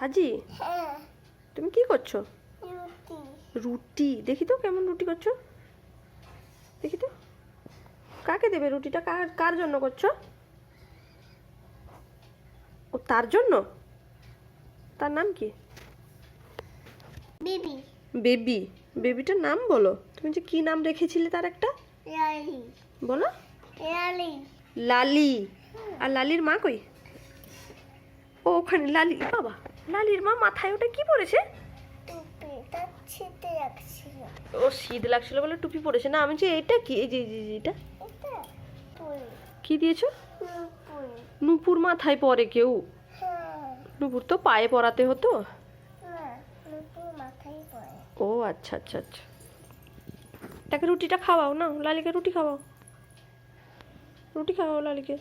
সাজি? হ্যাঁ। তুমি কি করছ? রুটি। রুটি? দেখি তো কেমন রুটি করছ। দেখি তো। কাকে দেবে রুটিটা? কার কার জন্য করছ? ও তার জন্য? তার নাম কি? বেবি। বেবি। বেবিটার নাম বলো। তুমি যে কি নাম রেখেছিলে তার একটা? লালি। বলো। লালি। লালি। আর লালির মা কই? ও ওখানে লালি। বাবা। লালির মা মাথায় ওটা কি পড়েছে? ও শীত লাগছিল বলে টুপি পড়েছে না আমি যে এটা কি? এই যে এটা? কি দিয়েছ? নুপুর মাথায় পরে কেউ? হ্যাঁ। নুপুর তো পায়ে পরাতে হতো। ও আচ্ছা আচ্ছা আচ্ছা। তাকে রুটিটা খাওয়াও না? লালিকে রুটি খাওয়াও। রুটি খাওয়াও লালিকে।